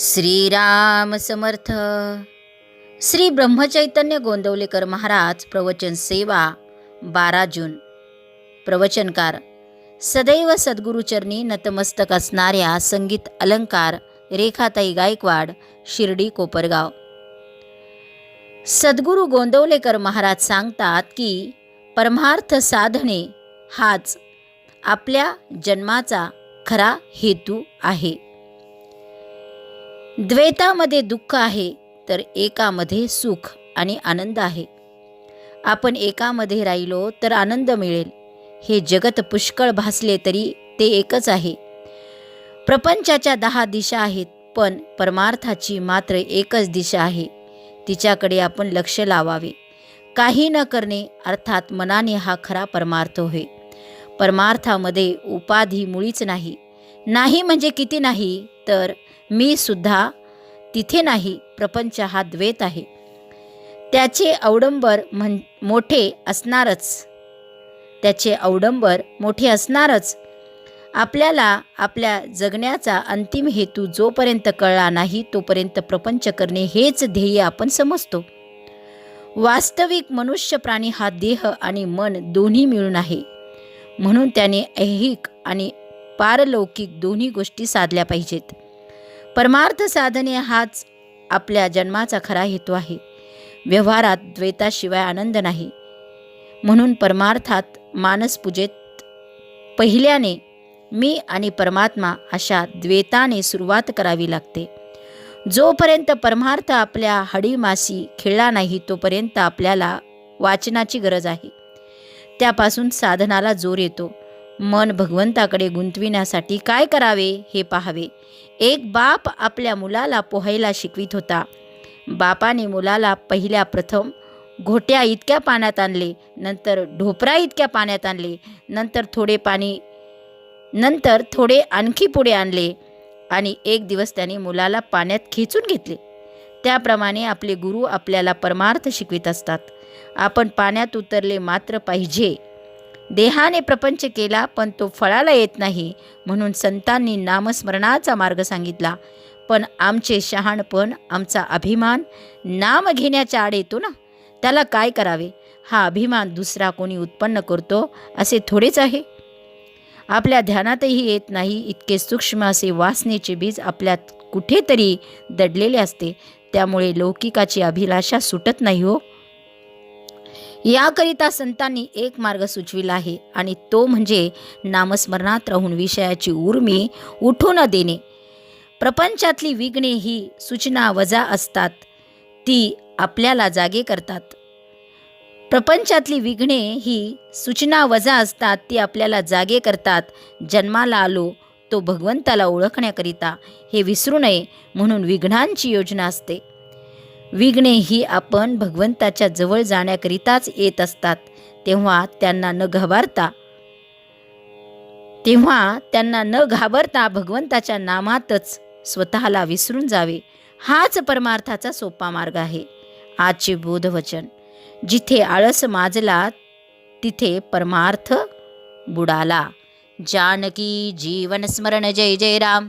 श्रीराम समर्थ. श्री ब्रह्मचैतन्य गोंदवलेकर महाराज प्रवचन सेवा बारा जून. प्रवचनकार सदैव सद्गुरुचरणी नतमस्तक असणाऱ्या संगीत अलंकार रेखाताई गायकवाड शिर्डी कोपरगाव. सद्गुरू गोंदवलेकर महाराज सांगतात की परमार्थ साधने हाच आपल्या जन्माचा खरा हेतू आहे. द्वैतामध्ये दुःख आहे तर एकामध्ये सुख आणि आनंद आहे. आपण एकामध्ये राहिलो तर आनंद मिळेल. हे जगत पुष्कळ भासले तरी ते एकच आहे. प्रपंचाच्या दहा दिशा आहेत पण परमार्थाची मात्र एकच दिशा आहे. तिच्याकडे आपण लक्ष लावावे. काही न करणे अर्थात मनाने हा खरा परमार्थ होय. परमार्थामध्ये उपाधी मुळीच नाही. नाही म्हणजे किती नाही तर मी सुद्धा तिथे नाही प्रपंच हा द्वेत आहे. त्याचे अवडंबर म्हण मोठे असणारच. त्याचे अवडंबर मोठे असणारच. आपल्याला आपल्या जगण्याचा अंतिम हेतू जोपर्यंत कळला नाही तोपर्यंत प्रपंच करणे हेच ध्येय आपण समजतो. वास्तविक मनुष्य प्राणी हा देह आणि मन दोन्ही मिळून आहे. म्हणून त्याने ऐहिक आणि पारलौकिक दोन्ही गोष्टी साधल्या पाहिजेत. परमार्थ साधने हाच आपल्या जन्माचा खरा हेतू आहे. व्यवहारात द्वैताशिवाय आनंद नाही. म्हणून परमार्थात मानसपूजेत पहिल्याने मी आणि परमात्मा अशा द्वैताने सुरुवात करावी लागते. जोपर्यंत परमार्थ आपल्या हडीमासी खेळला नाही तोपर्यंत आपल्याला वाचनाची गरज आहे. त्यापासून साधनाला जोर येतो. मन भगवंताकडे गुंतविण्यासाठी काय करावे हे पाहावे. एक बाप आपल्या मुलाला पोहायला शिकवित होता. बापाने मुलाला पहिल्या प्रथम घोट्या इतक्या पाण्यात आणले नंतर ढोपरा इतक्या पाण्यात आणले नंतर थोडे पाणी नंतर थोडे आणखी पुढे आणले आणि एक दिवस त्याने मुलाला पाण्यात खेचून घेतले. त्याप्रमाणे आपले गुरु आपल्याला परमार्थ शिकवित असतात. आपण पाण्यात उतरले मात्र पाहिजे. देहाने प्रपंच केला पण तो फळाला येत नाही म्हणून संतांनी नामस्मरणाचा मार्ग सांगितला. पण आमचे शहाणपण आमचा अभिमान नाम घेण्याच्या आड येतो ना? त्याला काय करावे? हा अभिमान दुसरा कोणी उत्पन्न करतो असे थोडेच आहे. आपल्या ध्यानातही येत नाही इतके सूक्ष्म असे वासनेचे बीज आपल्यात कुठेतरी दडलेले असते. त्यामुळे लौकिकाची अभिलाषा सुटत नाही हो. याकरिता संतांनी एक मार्ग सुचविला आहे आणि तो म्हणजे नामस्मरणात राहून विषयाची उर्मी उठू न देणे. प्रपंचातली विघ्ने ही सूचना वजा असतात ती आपल्याला जागे करतात. प्रपंचातली विघ्ने ही सूचना वजा असतात ती आपल्याला जागे करतात. जन्माला आलो तो भगवंताला ओळखण्याकरिता हे विसरू नये म्हणून विघ्नांची योजना असते. विघ्ने ही आपण भगवंताच्या जवळ जाण्याकरिताच येत असतात. तेव्हा त्यांना न घाबरता तेव्हा त्यांना न घाबरता भगवंताच्या नामातच स्वतःला विसरून जावे. हाच परमार्थाचा सोपा मार्ग आहे. आजचे बोधवचन. जिथे आळस माजला तिथे परमार्थ बुडाला. जानकी जीवन स्मरण जय जय राम.